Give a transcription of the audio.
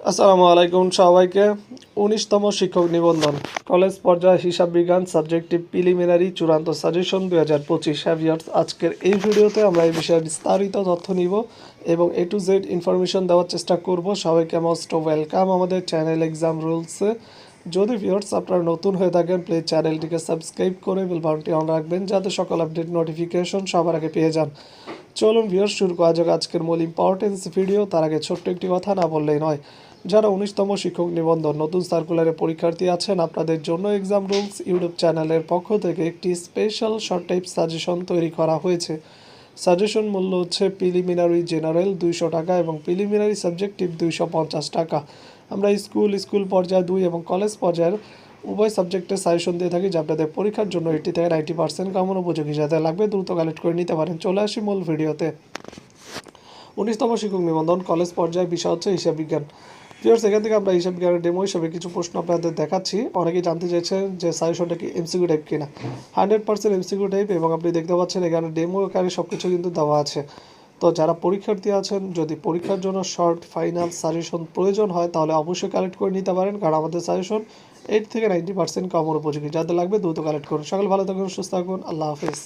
আসসালামু আলাইকুম সবাইকে। উনিশতম শিক্ষক নিবন্ধন। কলেজ পর্যায়ে হিসাব বিজ্ঞান সাবজেক্টিভ প্রিলিমিনারি চূড়ান্ত সাজেশন দুই হাজার পঁচিশ হ্যাভিয়ার্স আজকের এই ভিডিওতে আমরা এই বিষয়ে বিস্তারিত তথ্য নিব এবং এ টু জেড ইনফরমেশন দেওয়ার চেষ্টা করব। সবাইকে মোস্ট ওয়েলকাম আমাদের চ্যানেল এক্সাম রুলসে যদি ভিউয়ার্স আপনারা নতুন হয়ে থাকেন প্লিজ চ্যানেলটিকে সাবস্ক্রাইব করে বেল অন রাখবেন যাতে সকল আপডেট নোটিফিকেশন সবার আগে পেয়ে যান। চলুন ভিউয়ার্স, শুরু করা যাক আজকের মূল ইম্পর্টেন্স ভিডিও তার আগে ছোট্ট একটি কথা না বললেই নয়, যারা উনিশতম শিক্ষক নিবন্ধন, নতুন সার্কুলারে পরীক্ষার্থী আছেন, আপনাদের জন্য এক্সাম রুলস ইউটিউব চ্যানেলের পক্ষ থেকে একটি স্পেশাল শর্ট টাইপ সাজেশন তৈরি করা হয়েছে। সাজেশন মূল্য হচ্ছে প্রিলিমিনারি জেনারেল দুইশো টাকা এবং প্রিলিমিনারি সাবজেক্টিভ দুইশো পঞ্চাশ টাকা। আমরা স্কুল স্কুল পর্যায়ে দুই এবং কলেজ পর্যায়ের উভয় সাবজেক্টের সাজেশন দিয়ে থাকি যা আপনাদের পরীক্ষার জন্য এইটি থেকে নাইনটি পার্সেন্ট কেমন উপযোগী যাতে লাগবে, দ্রুত কালেক্ট করে নিতে পারেন। চলে আসি মূল ভিডিওতে। উনিশতম শিক্ষক নিবন্ধন কলেজ পর্যায়ে, বিষয় হচ্ছে হিসাব বিজ্ঞান। ভিউয়ার্স এখান থেকে আমরা হিসাব বিজ্ঞানের ডেমো হিসাবে কিছু প্রশ্ন আপনাদের দেখাচ্ছি। অনেকেই জানতে চাইছেন যে সাজেশনটা কি এমসিকিউ টাইপ কিনা। হান্ড্রেড পার্সেন্ট এমসিকিউ টাইপ এবং আপনি দেখতে পাচ্ছেন এখানে ডেমো আকারে সব কিছু কিন্তু দেওয়া আছে। তো যারা পরীক্ষার্থী আছেন, যদি পরীক্ষার জন্য শর্ট ফাইনাল সাজেশন প্রয়োজন হয়, তাহলে অবশ্যই কালেক্ট করে নিতে পারেন। কারণ আমাদের সাজেশন এইট থেকে নাইনটি পার্সেন্ট কমন উপযোগী। যাদের লাগবে দ্রুত কালেক্ট করুন। সকাল ভালো থাকুন, সুস্থ থাকুন। আল্লাহ হাফিজ।